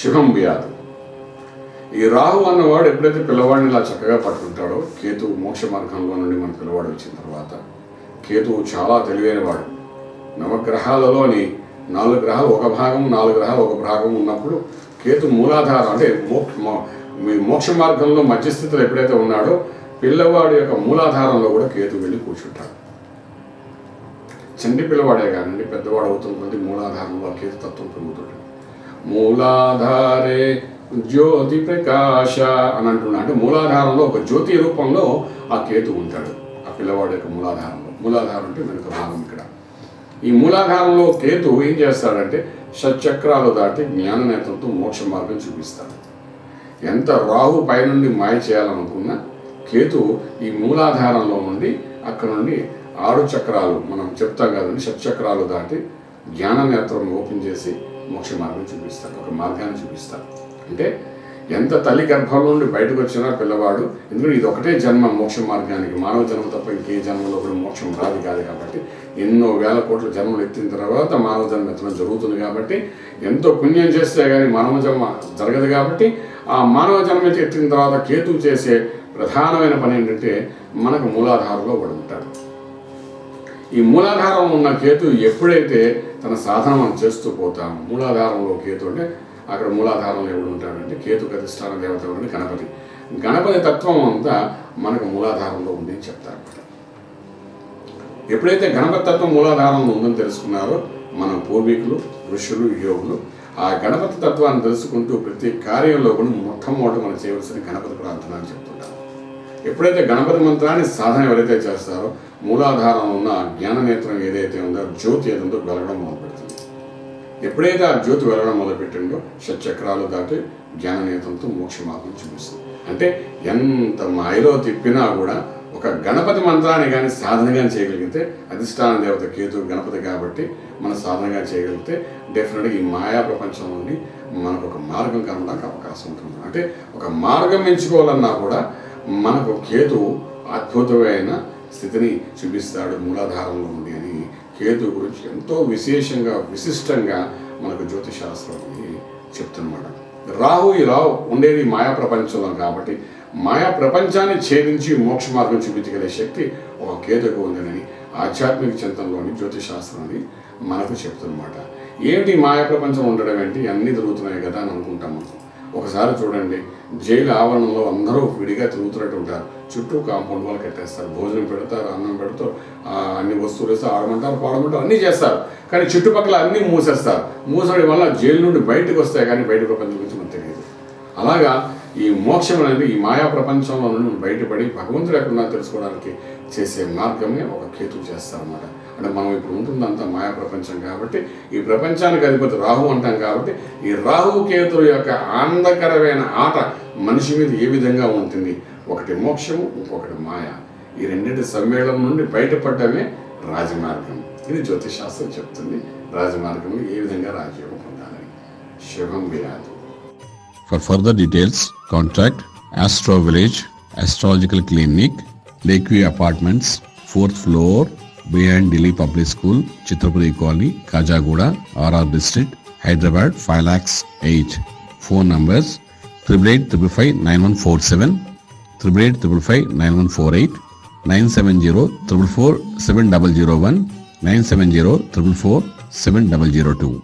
శుభం వ్యాధి ఈ రాహు అన్నవాడు ఎప్పుడైతే పిల్లవాడిని ఇలా చక్కగా పట్టుకుంటాడో కేతు మోక్ష మార్గంలో నుండి మన పిల్లవాడు వచ్చిన తర్వాత కేతువు చాలా తెలివైనవాడు. నవగ్రహాలలోని నాలుగు గ్రహాలు ఒక భాగం నాలుగు గ్రహాలు ఒక భాగం ఉన్నప్పుడు కేతు మూలాధారం అంటే మోక్ష మీ మోక్ష మార్గంలో మధ్యస్థితిలో ఎప్పుడైతే ఉన్నాడో పిల్లవాడి యొక్క మూలాధారంలో కూడా కేతు వెళ్ళి కూర్చుంటాడు. చండి పిల్లవాడే కానండి పెద్దవాడు అవుతున్న కొద్ది మూలాధారంలో కేతు తత్వం పెరుగుతుంది మూలాధారే జ్యోతి ప్రకాశ అని అంటున్నాడు అంటే మూలాధారంలో ఒక జ్యోతి రూపంలో ఆ కేతు ఉంటాడు. ఆ పిల్లవాడు యొక్క మూలాధారంలో. మూలాధారం అంటే వెనుక భాగం ఇక్కడ. ఈ మూలాధారంలో కేతు ఏం చేస్తాడంటే షట్చక్రాలు దాటి జ్ఞాన నేత్రంతో మోక్ష మార్గం చూపిస్తాడు. ఎంత రాహు పైనుండి మాయ చేయాలనుకున్నా కేతు ఈ మూలాధారంలో నుండి అక్కడ నుండి ఆరు చక్రాలు మనం చెప్తాం కదండి షట్చక్రాలు దాటి జ్ఞాన నేత్రం ఓపెన్ చేసి మోక్ష మార్గం చూపిస్తాడు ఒక మార్గాన్ని చూపిస్తాడు. అంటే ఎంత తల్లి గర్భంలో నుండి బయటకు వచ్చినా పిల్లవాడు ఎందుకంటే ఇది ఒకటే జన్మ మోక్ష మార్గానికి మానవ జన్మ తప్ప ఇంకే జన్మలో కూడా మోక్షం రాదు కాదు కాబట్టి ఎన్నో వేల కోట్ల జన్మలు ఎత్తిన తర్వాత మానవ జన్మ ఎత్తడం జరుగుతుంది కాబట్టి ఎంతో పుణ్యం చేస్తే కానీ మానవ జన్మ జరగదు కాబట్టి ఆ మానవ జన్మ ఎత్తిన తర్వాత కేతు చేసే ప్రధానమైన పని ఏంటంటే మనకు మూలాధారంలో పడి ఉంటాడు ఈ మూలాధారం ఉన్న కేతు ఎప్పుడైతే తన సాధన మనం చేస్తూ పోతాం మూలాధారంలో కేతు అంటే అక్కడ మూలాధారంలో ఎవడు ఉంటాడంటే కేతు ప్రతిష్టాన దేవత ఎవరంటే గణపతి. గణపతి తత్వం అంతా మనకు మూలాధారంలో ఉంది అని చెప్తారు. ఎప్పుడైతే గణపతి తత్వం మూలాధారంలో ఉందని తెలుసుకున్నారో మన పూర్వీకులు ఋషులు యోగులు ఆ గణపతి తత్వాన్ని తెలుసుకుంటూ ప్రతి కార్యంలో కూడా మొట్టమొదటి మనం చేయవలసిన గణపతి ప్రార్థన అని చెప్తాం. ఎప్పుడైతే గణపతి మంత్రాన్ని సాధన ఎవరైతే చేస్తారో మూలాధారం ఉన్న జ్ఞాననేత్రం ఏదైతే ఉందో జ్యోతి ఏదో వెలగడం మొదలు పెడుతుంది ఎప్పుడైతే ఆ జ్యోతి వెళ్ళడం మొదలుపెట్టిందో షట్చక్రాలు దాటి జ్ఞాననేత్రంతో మోక్ష మార్గం చూపిస్తుంది. అంటే ఎంత మాయలో తిప్పినా కూడా ఒక గణపతి మంత్రాన్ని కానీ సాధనగా చేయగలిగితే అధిష్టాన దేవత కేతు గణపతి కాబట్టి మన సాధనగా చేయగలిగితే డెఫినెట్గా ఈ మాయా ప్రపంచం నుండి మనకు ఒక మార్గం కనడానికి అవకాశం ఉంటుంది. అంటే ఒక మార్గం ఎంచుకోవాలన్నా కూడా మనకు కేతు అద్భుతమైన స్థితిని చూపిస్తాడు మూలాధారంలో ఉంది అని కేతు గురించి ఎంతో విశేషంగా విశిష్టంగా మనకు జ్యోతిశాస్త్రం చెప్తున్నమాట. రాహు ఈ రావు ఉండేది మాయా ప్రపంచంలో కాబట్టి మాయా ప్రపంచాన్ని ఛేదించి మోక్ష మార్గం చూపించగలిగే శక్తి ఒక కేతుకు ఉందని ఆధ్యాత్మిక చింతనలోని జ్యోతిశాస్త్రం అని మనకు చెప్తున్నమాట. ఏమిటి మాయా ప్రపంచం ఉండడం ఏంటి? అన్నీ జరుగుతున్నాయి కదా అని అనుకుంటాం మనం. ఒకసారి చూడండి జైలు ఆవరణలో అందరూ విడిగా తిరుగుతున్నట్టు ఉంటారు. చుట్టూ కాంపౌండ్ వాళ్ళు కట్టేస్తారు భోజనం పెడతారు అన్నం పెడతారు అన్ని వస్తువులు వేస్తారు ఆడమంటారు పాడమంటారు అన్నీ చేస్తారు. కానీ చుట్టుపక్కల అన్నీ మూసేస్తారు. మూసడం వల్ల జైలు నుండి బయటకు వస్తాయి కానీ బయట ప్రపంచం గురించి మనకు తెలియదు. అలాగా ఈ మోక్షం అనేది ఈ మాయా ప్రపంచంలో నుండి బయటపడి భగవంతుడు ఎక్కడున్నా తెలుసుకోవడానికి చేసే మార్గమే ఒక కేతు చేస్తారన్నమాట. అంటే మనం ఇప్పుడు ఉంటుందంతా మాయా ప్రపంచం కాబట్టి ఈ ప్రపంచానికి అధిపతి రాహు అంటాం కాబట్టి ఈ రాహు కేతుల యొక్క ఆనందకరమైన ఆట మనిషి మీద ఏ విధంగా ఉంటుంది? ఒకటి మోక్షము ఇంకొకటి మాయ. ఈ రెండింటి సమ్మేళనం నుండి బయటపడటమే రాజమార్గం. ఇది జ్యోతిషాస్త్రం చెప్తుంది. రాజమార్గంలో ఏ విధంగా రాజయోగం పొందాలని. శుభం విరాదు For further details, contact Astro Village Astrological Clinic, Lakeview Apartments, 4th floor, behind Delhi Public School, Chitrapuri Colony, Kajagoda, RR District, Hyderabad 5 lakhs 8. Phone numbers 888 triple eight triple five nine one four eight nine seven zero triple four seven double zero one nine seven zero triple four seven double zero two.